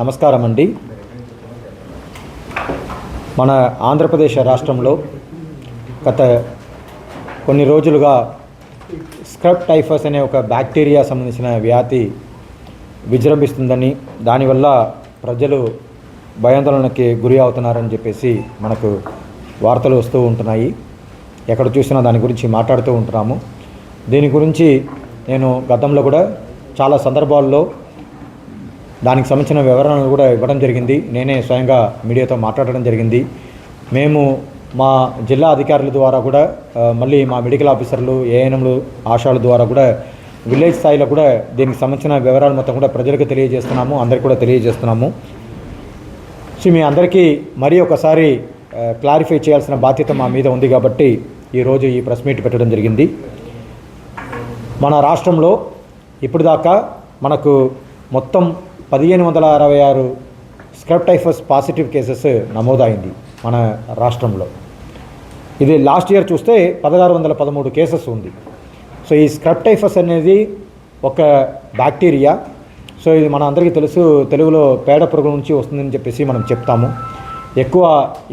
నమస్కారం అండి మన ఆంధ్రప్రదేశ్ రాష్ట్రంలో గత కొన్ని రోజులుగా స్క్రబ్ టైఫస్ అనే ఒక బ్యాక్టీరియా సంబంధించిన వ్యాధి విజృంభిస్తుందని దానివల్ల ప్రజలు భయాందోళనకి గురి అవుతున్నారని చెప్పేసి మనకు వార్తలు వస్తూ ఉంటున్నాయి. ఎక్కడ చూసినా దాని గురించి మాట్లాడుతూ ఉంటున్నాము. దీని గురించి నేను గతంలో కూడా చాలా సందర్భాల్లో దానికి సంబంధించిన వివరణలు కూడా ఇవ్వడం జరిగింది. నేనే స్వయంగా మీడియాతో మాట్లాడడం జరిగింది. మేము మా జిల్లా అధికారుల ద్వారా కూడా మళ్ళీ మా మెడికల్ ఆఫీసర్లు ఏఎన్ఎంలు ఆశాల ద్వారా కూడా విలేజ్ స్థాయిలో కూడా దీనికి సంబంధించిన వివరాలు మొత్తం కూడా ప్రజలకు తెలియజేస్తున్నాము. అందరికీ కూడా తెలియజేస్తున్నాము. సో మీ అందరికీ మరీ ఒకసారి క్లారిఫై చేయాల్సిన బాధ్యత మా మీద ఉంది కాబట్టి ఈరోజు ఈ ప్రెస్ మీట్ పెట్టడం జరిగింది. మన రాష్ట్రంలో ఇప్పుడు దాకా మనకు మొత్తం పదిహేను వందల అరవై ఆరు స్క్రబ్ పాజిటివ్ కేసెస్ నమోదైంది మన రాష్ట్రంలో. ఇది లాస్ట్ ఇయర్ చూస్తే పదహారు వందల పదమూడు కేసెస్ ఉంది. సో ఈ స్క్రప్టైఫస్ అనేది ఒక బ్యాక్టీరియా. సో ఇది మన అందరికీ తెలుసు తెలుగులో పేడ పురుగు నుంచి వస్తుందని చెప్పేసి మనం చెప్తాము. ఎక్కువ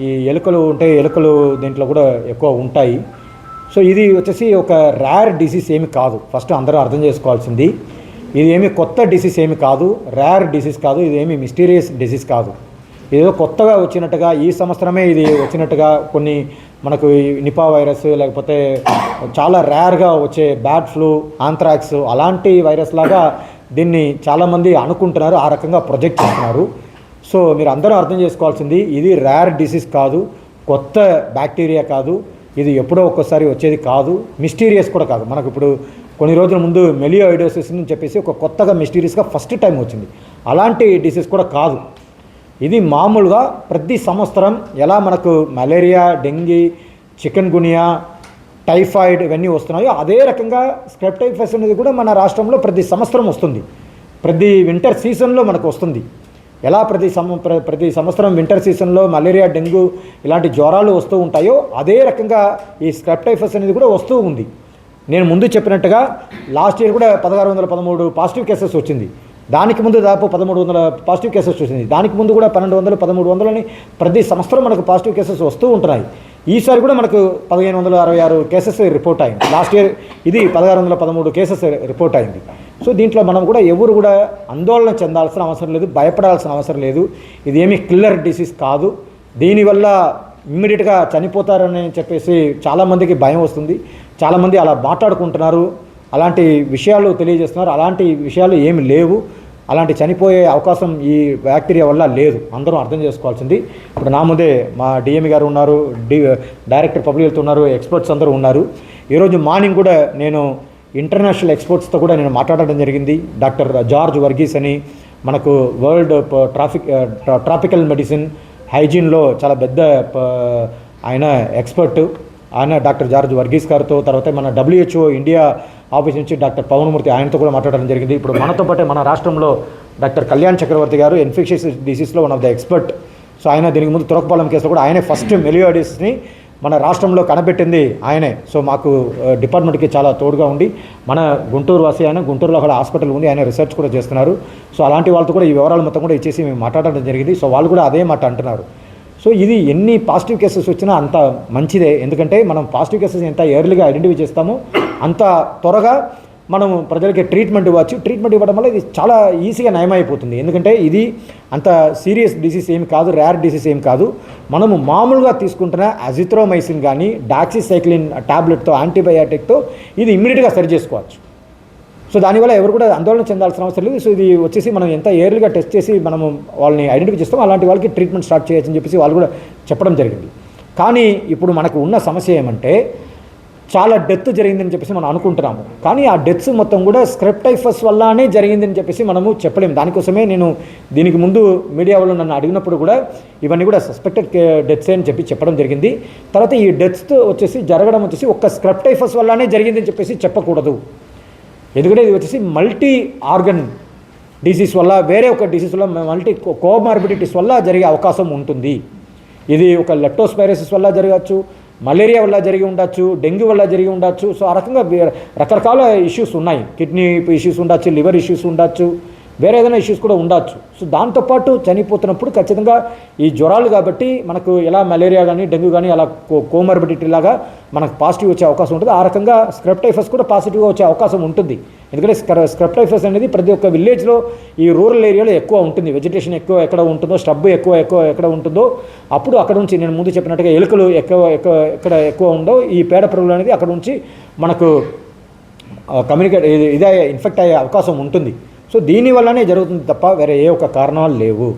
ఈ ఎలుకలు ఉంటే ఎలుకలు దీంట్లో కూడా ఎక్కువ ఉంటాయి. సో ఇది వచ్చేసి ఒక ర్యార్ డిసీజ్ ఏమి కాదు. ఫస్ట్ అందరూ అర్థం చేసుకోవాల్సింది. ఇది ఏమి కొత్త డిసీజ్ ఏమి కాదు ర్యార్ డిసీజ్ కాదు ఇది ఏమి మిస్టీరియస్ డిసీజ్ కాదు. ఏదో కొత్తగా వచ్చినట్టుగా ఈ సంవత్సరమే ఇది వచ్చినట్టుగా కొన్ని మనకు ఈ నిపా వైరస్ లేకపోతే చాలా రేర్గా వచ్చే బ్యాడ్ ఫ్లూ ఆంథ్రాక్స్ అలాంటి వైరస్ లాగా దీన్ని చాలామంది అనుకుంటున్నారు ఆ రకంగా ప్రొజెక్ట్ చేస్తున్నారు. సో మీరు అందరూ అర్థం చేసుకోవాల్సింది ఇది రేర్ డిసీజ్ కాదు కొత్త బ్యాక్టీరియా కాదు ఇది ఎప్పుడో ఒక్కసారి వచ్చేది కాదు మిస్టీరియస్ కూడా కాదు. మనకు ఇప్పుడు కొన్ని రోజుల ముందు మెలియోఐడోసిస్ అని చెప్పేసి ఒక కొత్తగా మిస్టీరియస్గా ఫస్ట్ టైం వచ్చింది. అలాంటి డిసీజ్ కూడా కాదు. ఇది మామూలుగా ప్రతి సంవత్సరం ఎలా మనకు malaria dengue chikungunya typhoid ఇవన్నీ వస్తున్నాయో అదే రకంగా స్క్రెప్టైఫస్ అనేది కూడా మన రాష్ట్రంలో ప్రతి సంవత్సరం వస్తుంది. ప్రతి వింటర్ సీజన్లో మనకు వస్తుంది. ఎలా ప్రతి సం ప్ర- ప్రతి సంవత్సరం వింటర్ సీజన్లో మలేరియా డెంగ్యూ ఇలాంటి జ్వరాలు వస్తూ ఉంటాయో అదే రకంగా ఈ స్క్రెప్టైఫస్ అనేది కూడా వస్తూ ఉంది. నేను ముందు చెప్పినట్టుగా లాస్ట్ ఇయర్ కూడా పదహారు వందల పదమూడు పాజిటివ్ కేసెస్ వచ్చింది. దానికి ముందు దాదాపు పదమూడు వందల పాజిటివ్ కేసెస్ వచ్చింది. దానికి ముందు కూడా పన్నెండు వందలు పదమూడు వందలని ప్రతి సంవత్సరం మనకు పాజిటివ్ కేసెస్ వస్తూ ఉంటున్నాయి. ఈసారి కూడా మనకు పదిహేను వందల అరవై ఆరు కేసెస్ రిపోర్ట్ అయింది. లాస్ట్ ఇయర్ ఇది పదహారు వందల పదమూడు కేసెస్ రిపోర్ట్ అయింది. సో దీంట్లో మనం కూడా ఎవరు కూడా ఆందోళన చెందాల్సిన అవసరం లేదు భయపడాల్సిన అవసరం లేదు. ఇది ఏమీ కిల్లర్ డిసీజ్ కాదు. దీనివల్ల ఇమ్మీడియట్గా చనిపోతారని చెప్పేసి చాలామందికి భయం వస్తుంది. చాలామంది అలా మాట్లాడుకుంటున్నారు. అలాంటి విషయాలు తెలియజేస్తున్నారు. అలాంటి విషయాలు ఏమి లేవు. అలాంటి చనిపోయే అవకాశం ఈ బ్యాక్టీరియా వల్ల లేదు. అందరూ అర్థం చేసుకోవాల్సింది. ఇప్పుడు నా ముందే మా డిఎంఈ గారు ఉన్నారు. డి డైరెక్టర్ పబ్లిక్ హెల్త్ ఉన్నారు. ఎక్స్పర్ట్స్ అందరూ ఉన్నారు. ఈరోజు మార్నింగ్ కూడా నేను ఇంటర్నేషనల్ ఎక్స్పర్ట్స్తో కూడా నేను మాట్లాడడం జరిగింది. డాక్టర్ జార్జ్ వర్గీస్ అని. మనకు వరల్డ్ ట్రాఫిక్ ట్రాపికల్ మెడిసిన్ హైజీన్లో చాలా పెద్ద ఆయన ఎక్స్పర్ట్. ఆయన డాక్టర్ జార్జ్ వర్గీస్ గారితో తర్వాత మన డబ్ల్యూహెచ్ఓ ఇండియా ఆఫీస్ నుంచి డాక్టర్ పవన్మూర్తి ఆయనతో కూడా మాట్లాడడం జరిగింది. ఇప్పుడు మనతో పాటే మన రాష్ట్రంలో డాక్టర్ కళ్యాణ్ చక్రవర్తి గారు infections డిసీజ్లో one of the expert. So ఆయన దీనికి ముందు తురకపాలెం కేసులో కూడా ఆయనే ఫస్ట్ మెలియోడిస్ని మన రాష్ట్రంలో కనబెట్టింది ఆయనే. సో మాకు డిపార్ట్మెంట్కి చాలా తోడుగా ఉండి మన గుంటూరు వాసి ఆయన గుంటూరులో అక్కడ హాస్పిటల్ ఉంది ఆయన రీసెర్చ్ కూడా చేస్తున్నారు. సో అలాంటి వాళ్ళతో కూడా ఈ వివరాలు మొత్తం కూడా ఇచ్చేసి మేము మాట్లాడడం జరిగింది. సో వాళ్ళు కూడా అదే మాట అంటున్నారు. సో ఇది ఎన్ని పాజిటివ్ కేసెస్ వచ్చినా అంత మంచిదే. ఎందుకంటే మనం పాజిటివ్ కేసెస్ ఎంత ఎర్లీగా ఐడెంటిఫై చేస్తామో అంత త్వరగా మనం ప్రజలకి ట్రీట్మెంట్ ఇవ్వచ్చు. ట్రీట్మెంట్ ఇవ్వడం వల్ల ఇది చాలా ఈజీగా నయమైపోతుంది. ఎందుకంటే ఇది అంత సీరియస్ డిసీజ్ ఏం కాదు రేర్ డిసీజ్ ఏం కాదు. మనము మామూలుగా తీసుకుంటున్న అజిత్రోమైసిన్ కానీ డాక్సిసైక్లిన్ టాబ్లెట్తో యాంటీబయాటిక్తో ఇది ఇమ్మీడియట్గా సరి చేసుకోవచ్చు. సో దానివల్ల ఎవరు కూడా ఆందోళన చెందాల్సిన అవసరం లేదు. సో ఇది వచ్చేసి మనం ఎంత ఎర్లీగా టెస్ట్ చేసి మనము వాళ్ళని ఐడెంటిఫై చేస్తాం అలాంటి వాళ్ళకి ట్రీట్మెంట్ స్టార్ట్ చేయొచ్చని చెప్పేసి వాళ్ళు కూడా చెప్పడం జరిగింది. కానీ ఇప్పుడు మనకు ఉన్న సమస్య ఏమంటే చాలా డెత్ జరిగిందని చెప్పేసి మనం అనుకుంటున్నాము. కానీ ఆ డెత్స్ మొత్తం కూడా స్క్రెప్టైఫస్ వల్లనే జరిగిందని చెప్పేసి మనము చెప్పలేము. దానికోసమే నేను దీనికి ముందు మీడియా వాళ్ళు నన్ను అడిగినప్పుడు కూడా ఇవన్నీ కూడా సస్పెక్టెడ్ డెత్స్ అని చెప్పి చెప్పడం జరిగింది. తర్వాత ఈ డెత్స్ వచ్చేసి జరగడం వచ్చేసి ఒక్క స్క్రెప్టైఫస్ వల్లనే జరిగిందని చెప్పేసి చెప్పకూడదు. ఎందుకంటే ఇది వచ్చేసి మల్టీ ఆర్గన్ డిసీజ్ వల్ల వేరే ఒక డిసీజ్ వల్ల మల్టీ కోమార్బిడిటీస్ వల్ల జరిగే అవకాశం ఉంటుంది. ఇది ఒక లెప్టోస్పైరసిస్ వల్ల జరగచ్చు మలేరియా వల్ల జరిగి ఉండొచ్చు డెంగ్యూ వల్ల జరిగి ఉండొచ్చు. సో ఆ రకంగా రకరకాల ఇష్యూస్ ఉన్నాయి. కిడ్నీ ఇష్యూస్ ఉండొచ్చు లివర్ ఇష్యూస్ ఉండొచ్చు వేరే ఏదైనా ఇష్యూస్ కూడా ఉండొచ్చు. సో దాంతోపాటు చనిపోతున్నప్పుడు ఖచ్చితంగా ఈ జ్వరాలు కాబట్టి మనకు ఎలా మలేరియా కానీ డెంగ్యూ కానీ అలా కోమర్బిడిటీ లాగా మనకు పాజిటివ్ వచ్చే అవకాశం ఉంటుంది. ఆ రకంగా స్క్రిప్టైఫస్ కూడా పాజిటివ్గా వచ్చే అవకాశం ఉంటుంది. ఎందుకంటే స్క్రబ్ టైఫస్ అనేది ప్రతి ఒక్క విలేజ్లో ఈ రూరల్ ఏరియాలో ఎక్కువ ఉంటుంది. వెజిటేషన్ ఎక్కువ ఎక్కడ ఉంటుందో స్టబ్ ఎక్కువ ఎక్కువ ఎక్కడ ఉంటుందో అప్పుడు అక్కడ నుంచి నేను ముందు చెప్పినట్టుగా ఎలుకలు ఎక్కువ ఎక్కువ ఎక్కడ ఎక్కువ ఉండో ఈ పేడ పురుగులు అనేది అక్కడ నుంచి మనకు కమ్యూనికేట్ ఇదే ఇన్ఫెక్ట్ అయ్యే అవకాశం ఉంటుంది. సో దీనివల్లనే జరుగుతుంది తప్ప వేరే ఏ ఒక్క కారణాలు లేవు.